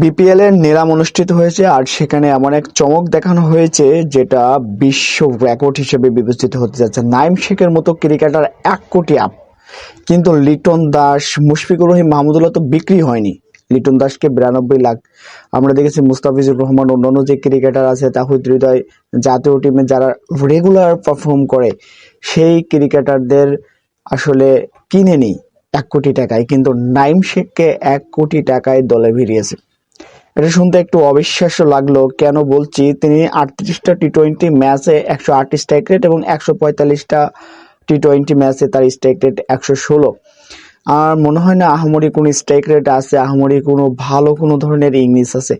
BPL এর নিলাম অনুষ্ঠিত হয়েছে আর সেখানে এমন এক চমক দেখানো হয়েছে যেটা বিশ্ব রেকর্ড হিসেবে বিবেচিত হতে যাচ্ছে। নাইম শেখের মতো ক্রিকেটার এক কোটি আপ কিন্তু লিটন দাস, মুশফিকুর রহিম মাহমুদুল্লাহ তো বিক্রি হয়নি। লিটন দাসকে বিরানব্বই লাখ। আমরা দেখেছি মুস্তাফিজুর রহমান অন্যান্য যে ক্রিকেটার আছে তাহিদ হৃদয় জাতীয় টিমে যারা রেগুলার পারফর্ম করে, সেই ক্রিকেটারদের আসলে কিনে নিই এক কোটি টাকায়। কিন্তু নাইম শেখকে এক কোটি টাকায় দলে ভিড়িয়েছে। এটা শুনতে একটু অবিশ্বাস্য লাগল। কেন বলছি, তিনি আটত্রিশটা টি টোয়েন্টি ম্যাচে একশো আট স্ট্রাইক রেট এবং একশো পঁয়তাল্লিশটা টি টোয়েন্টি ম্যাচে তার স্ট্রাইক রেট একশো ষোলো। আর মনে হয় না আহামরি কোনো স্ট্রাইক রেট আছে, আহামরি কোনো ভালো কোনো ধরনের ইংলিশ আছে।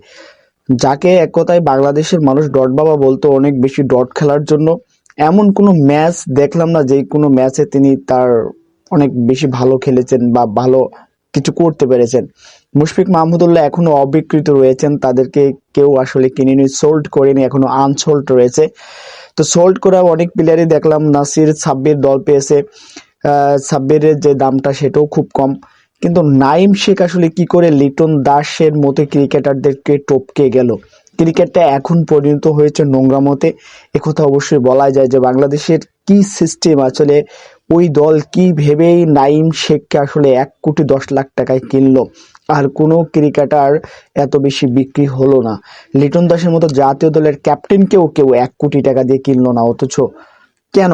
যাকে এক কথায় বাংলাদেশের মানুষ ডট বাবা বলতো, অনেক বেশি ডট খেলার জন্য। এমন কোনো ম্যাচ দেখলাম না যে কোনো ম্যাচে তিনি তার অনেক বেশি ভালো খেলেছেন বা ভালো কিছু করতে পেরেছেন। মুশফিক মাহমুদুল্লাহ এখনও অবিকৃত রয়েছেন। তাদেরকে কেউ আসলে কিনেনি সোল্ড করেনি, এখনও আনসোল্ড রয়েছে। তো সোল্ড করা অনেক প্লেয়ারই দেখলাম, নাসির সাব্বির দল পেয়েছে। সাব্বিরের যে দামটা সেটাও খুব কম। কিন্তু নাইম শেখ আসলে কি করে লিটন দাসের মতো ক্রিকেটারদেরকে টপকে গেল? ক্রিকেটটা এখন পরিণত হয়েছে নোংরা মতে। একথা অবশ্যই বলা যায় যে বাংলাদেশের কি সিস্টেম আসলে ওই দল কি ভেবেই নাইম শেখকে আসলে এক কোটি দশ লাখ টাকায় কিনলো? আর কোনো ক্রিকেটার এত বেশি বিক্রি হলো না। লিটন দাসের মতো জাতীয় দলের ক্যাপ্টেনকেও কেউ এক কোটি টাকা দিয়ে কিনলো না, অথচ কেন?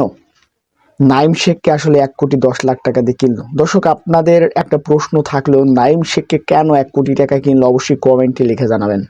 নাইম শেখকে আসলে এক কোটি দশ লাখ টাকা দিয়ে কিনলো। দর্শক, আপনাদের একটা প্রশ্ন থাকলেও নাইম শেখকে কেন এক কোটি টাকা কিনলো অবশ্যই কমেন্টে লিখে জানাবেন।